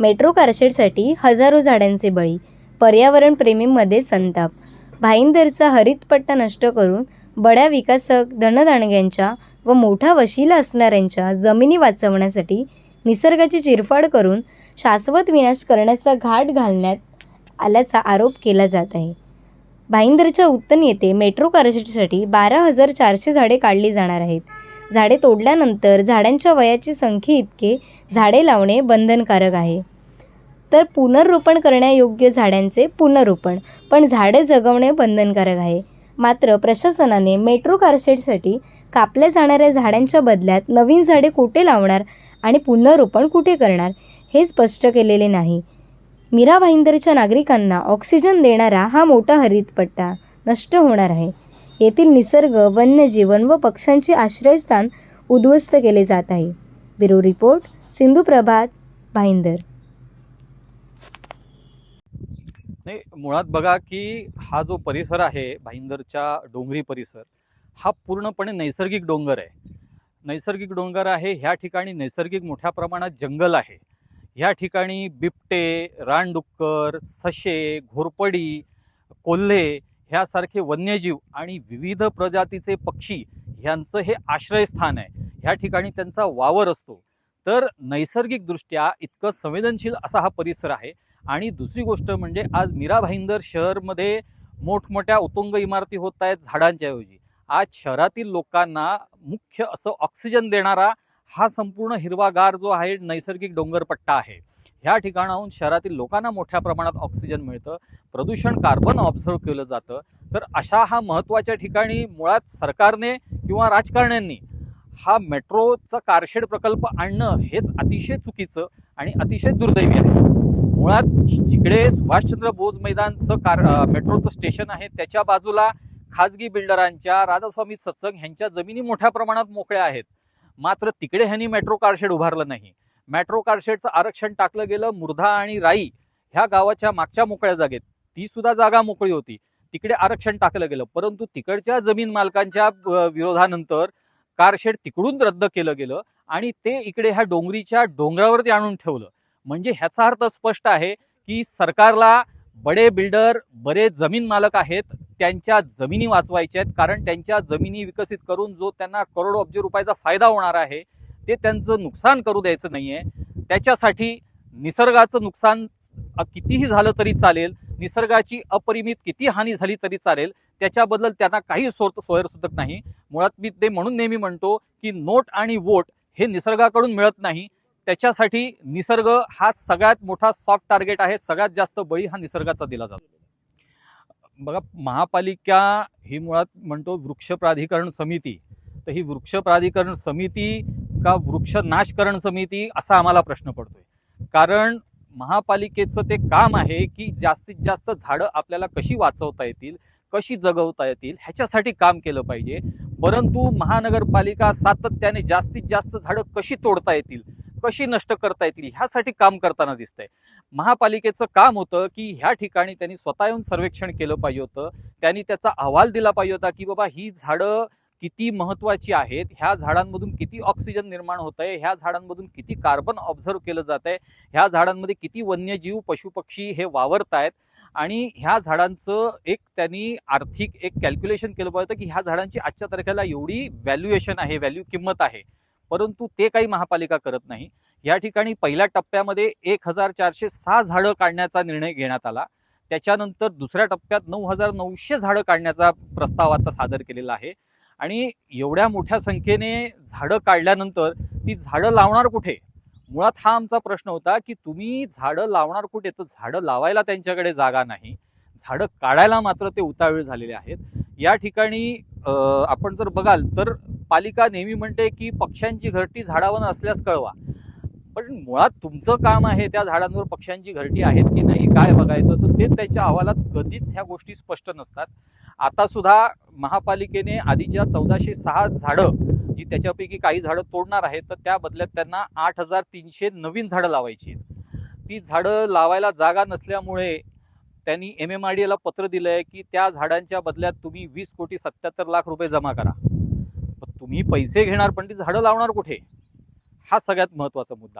Metro कारशेडसाठी हजारो झाडांचे बळी पर्यावरणप्रेमींमध्ये संताप. भाईंदरचा हरितपट्टा नष्ट करून बड्या विकासक धनदांडग्यांच्या व मोठा वशिला असणाऱ्यांच्या जमिनी वाचवण्यासाठी निसर्गाची चिरफाड करून शाश्वत विनाश करण्याचा घाट घालण्यात आल्याचा आरोप केला जात आहे. भाईंदरच्या उत्तन येथे मेट्रो कारशेडसाठी बारा हजार चारशे झाडे काढली जाणार आहेत. झाडे तोडल्यानंतर झाडांच्या वयाची संख्ये इतके झाडे लावणे बंधनकारक आहे. तर पुनर्रोपण करण्यायोग्य झाडांचे पुनर्रोपण पण झाडे जगवणे बंधनकारक आहे. मात्र प्रशासनाने मेट्रो कारशेडसाठी कापल्या जाणाऱ्या झाडांच्या बदल्यात नवीन झाडे कुठे लावणार आणि पुनर्रोपण कुठे करणार हे स्पष्ट केलेले नाही. मीरा भाईंदरच्या नागरिकांना ऑक्सिजन देणारा हा मोठा हरितपट्टा नष्ट होणार आहे. येथील निसर्ग वन्यजीवन व पक्ष्यांचे आश्रयस्थान उद्ध्वस्त केले जात आहे. Bureau report Sindhu Prabhat Bhayandar. नाही मुळात बघा की हा जो परिसर आहे भाईंदरच्या डोंगरी परिसर हा पूर्णपणे नैसर्गिक डोंगर आहे. नैसर्गिक डोंगर आहे ह्या ठिकाणी नैसर्गिक मोठ्या प्रमाणात जंगल आहे. ह्या ठिकाणी बिबटे रानडुक्कर सशे घोरपडी कोल्हे ह्यासारखे वन्यजीव आणि विविध प्रजातीचे पक्षी ह्यांचं हे आश्रयस्थान आहे. ह्या ठिकाणी त्यांचा वावर असतो. तर नैसर्गिकदृष्ट्या इतकं संवेदनशील असा हा परिसर आहे. आणि दुसरी गोष्ट म्हणजे आज मीरा भाईंदर शहरमध्ये मोठमोठ्या उतुंग इमारती होत आहेत झाडांच्या ऐवजी. आज शहरातील लोकांना मुख्य असं ऑक्सिजन देणारा हा संपूर्ण हिरवागार जो आहे नैसर्गिक डोंगरपट्टा आहे. ह्या ठिकाणाहून शहरातील लोकांना मोठ्या प्रमाणात ऑक्सिजन मिळतं. प्रदूषण कार्बन ऑब्झर्व केलं जातं. तर अशा हा महत्त्वाच्या ठिकाणी मुळात सरकारने किंवा राजकारण्यांनी हा मेट्रोचा कारशेड प्रकल्प आणणं हेच अतिशय चुकीचं आणि अतिशय दुर्दैवी आहे. मुळात जिकडे सुभाषचंद्र बोस मैदानचं कार मेट्रोचं स्टेशन आहे त्याच्या बाजूला खाजगी बिल्डरांच्या राधास्वामी सत्संग ह्यांच्या जमिनी मोठ्या प्रमाणात मोकळ्या आहेत. मात्र तिकडे ह्यांनी मेट्रो कारशेड उभारलं नाही. मेट्रो कारशेडचं आरक्षण टाकलं गेलं मुर्धा आणि राई ह्या गावाच्या मागच्या मोकळ्या जागेत. ती सुद्धा जागा मोकळी होती. तिकडे आरक्षण टाकलं गेलं. परंतु तिकडच्या जमीन मालकांच्या विरोधानंतर कारशेड तिकडून रद्द केलं गेलं आणि ते इकडे ह्या डोंगरीच्या डोंगरावरती आणून ठेवलं. म्हणजे ह्याचा अर्थ स्पष्ट आहे की सरकारला बडे बिल्डर बरे जमीन मालक आहेत त्यांच्या जमिनी वाचवायच्या आहेत. कारण त्यांच्या जमिनी विकसित करून जो त्यांना करोडो अब्ज रुपयाचा फायदा होणार आहे ते त्यांचं नुकसान करू द्यायचं नाही आहे त्याच्यासाठी निसर्गाचं नुकसान कितीही झालं तरी चालेल निसर्गाची अपरिमित किती हानी झाली तरी चालेल त्याच्याबद्दल त्यांना काही सोर सोयरसुद्धा नाही. मुळात मी ते म्हणून नेहमी म्हणतो की नोट आणि वोट हे निसर्गाकडून मिळत नाही. त्याच्यासाठी निसर्ग हा सगळ्यात मोठा सॉफ्ट टार्गेट आहे सगळ्यात जास्त बळी हा निसर्गाचा दिला जातो. बघा महापालिका ही मुळात म्हणतो वृक्ष प्राधिकरण समिती. तर ही वृक्ष प्राधिकरण समिती का वृक्ष नाशकरण समिती असा आम्हाला प्रश्न पडतोय. कारण महापालिकेचं ते काम आहे की जास्तीत जास्त झाडं आपल्याला कशी वाचवता येतील कशी जगवता येतील ह्याच्यासाठी काम केलं पाहिजे. परंतु महानगरपालिका सातत्याने जास्तीत जास्त झाडं कशी तोडता येतील कशी नष्ट करता येतील ह्यासाठी काम करताना दिसतंय. महापालिकेचं काम होतं की ह्या ठिकाणी त्यांनी स्वतः येऊन सर्वेक्षण केलं पाहिजे होतं. त्यांनी त्याचा अहवाल दिला पाहिजे होता की बाबा ही झाडं किती महत्वाची आहेत ह्या झाडांमधून किती ऑक्सिजन निर्माण होत आहे ह्या झाडांमधून किती कार्बन ऑब्झर्व केलं जात आहे ह्या झाडांमध्ये किती वन्यजीव पशुपक्षी हे वावरत आहेत आणि ह्या झाडांचं एक त्यांनी आर्थिक एक कॅल्क्युलेशन केलं पाहिजे की ह्या झाडांची आजच्या तारखेला एवढी व्हॅल्युएशन आहे व्हॅल्यू किंमत आहे. परंतु ते काही महापालिका करत नाही. या ठिकाणी पहिल्या टप्प्यामध्ये एक हजार चारशे सहा झाडं काढण्याचा निर्णय घेण्यात आला. त्याच्यानंतर दुसऱ्या टप्प्यात नऊ हजार नऊशे झाडं काढण्याचा प्रस्ताव आता सादर केलेला आहे. आणि एवढ्या मोठ्या संख्येने झाडं काढल्यानंतर ती झाडं लावणार कुठे? मुळात हा आमचा प्रश्न होता की तुम्ही झाडं लावणार कुठे? तर झाडं लावायला त्यांच्याकडे जागा नाही. झाडं काढायला मात्र ते उतावीळ झालेले आहेत. या ठिकाणी आपण जर बघाल तर पालिका नेहमी म्हणते की पक्ष्यांची घरटी झाडावर असल्यास कळवा. पण मुळात तुमचं काम आहे त्या झाडांवर पक्ष्यांची घरटी आहेत की नाही काय बघायचं तर ते त्यांच्या अहवालात कधीच ह्या गोष्टी स्पष्ट नसतात. आता सुद्धा महापालिकेने आधीच्या चौदाशे सहा झाडं जी त्याच्यापैकी काही झाडं तोडणार आहेत तर त्या बदल्यात त्यांना आठ हजार तीनशे नवीन झाडं लावायची आहेत. ती झाडं लावायला जागा नसल्यामुळे त्यांनी एम एम आर डी एला पत्र दिलं आहे की त्या झाडांच्या बदल्यात तुम्ही वीस कोटी सत्याहत्तर लाख रुपये जमा करा. पण तुम्ही पैसे घेणार पण ती झाडं लावणार कुठे? हा सगळ्यात महत्त्वाचा मुद्दा.